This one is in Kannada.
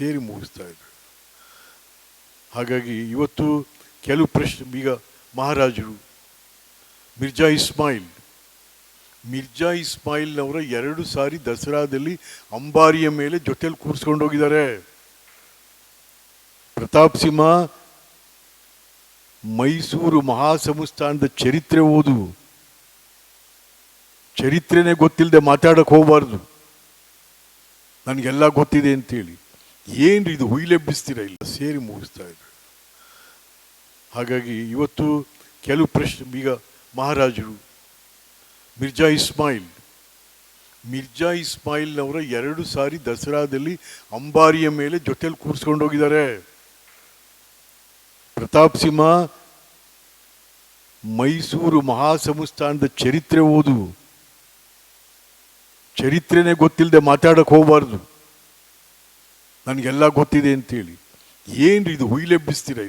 ಸೇರಿ ಮುಗಿಸ್ತಾ ಇದ್ರು. ಹಾಗಾಗಿ ಇವತ್ತು ಕೆಲವು ಪ್ರಶ್ನೆ, ಈಗ ಮಹಾರಾಜರು, ಮಿರ್ಜಾ ಇಸ್ಮಾಯಿಲ್. ಮಿರ್ಜಾ ಇಸ್ಮಾಯಿಲ್ನವರ ಎರಡು ಸಾರಿ ದಸರಾದಲ್ಲಿ ಅಂಬಾರಿಯ ಮೇಲೆ ಜೊತೆಲಿ ಕೂರಿಸ್ಕೊಂಡು ಹೋಗಿದ್ದಾರೆ. ಪ್ರತಾಪ್ ಸಿಂಹ, ಮೈಸೂರು ಮಹಾಸಂಸ್ಥಾನದ ಚರಿತ್ರೆ ಓದು. ಚರಿತ್ರೆನೇ ಗೊತ್ತಿಲ್ಲದೆ ಮಾತಾಡಕ್ಕೆ ಹೋಗಬಾರ್ದು. ನನಗೆಲ್ಲ ಗೊತ್ತಿದೆ ಅಂತೇಳಿ. ಏನ್ರಿ ಇದು ಹುಯಿಲೆಬ್ಬಿಸ್ತೀರ ಇಲ್ಲ ಸೇರಿ ಮುಗಿಸ್ತಾ ಇದ್ರು. ಹಾಗಾಗಿ ಇವತ್ತು ಕೆಲವು ಪ್ರಶ್ನೆ, ಈಗ ಮಹಾರಾಜರು, ಮಿರ್ಜಾ ಇಸ್ಮಾಯಿಲ್. ಮಿರ್ಜಾ ಇಸ್ಮಾಯಿಲ್ನವರ ಎರಡು ಸಾರಿ ದಸರಾದಲ್ಲಿ ಅಂಬಾರಿಯ ಮೇಲೆ ಜೊತೆಲಿ ಕೂರಿಸ್ಕೊಂಡು ಹೋಗಿದ್ದಾರೆ. ಪ್ರತಾಪ್ ಸಿಂಹ, ಮೈಸೂರು ಮಹಾಸಂಸ್ಥಾನದ ಚರಿತ್ರೆ ಓದು. ಚರಿತ್ರೆನೇ ಗೊತ್ತಿಲ್ಲದೆ ಮಾತಾಡಕ್ಕೆ ಹೋಗಬಾರ್ದು. ನನಗೆಲ್ಲ ಗೊತ್ತಿದೆ ಅಂತೇಳಿ. ಏನ್ರಿ ಇದು ಹುಯಿಲೆಬ್ಬಿಸ್ತೀರ ಇಲ್ಲ?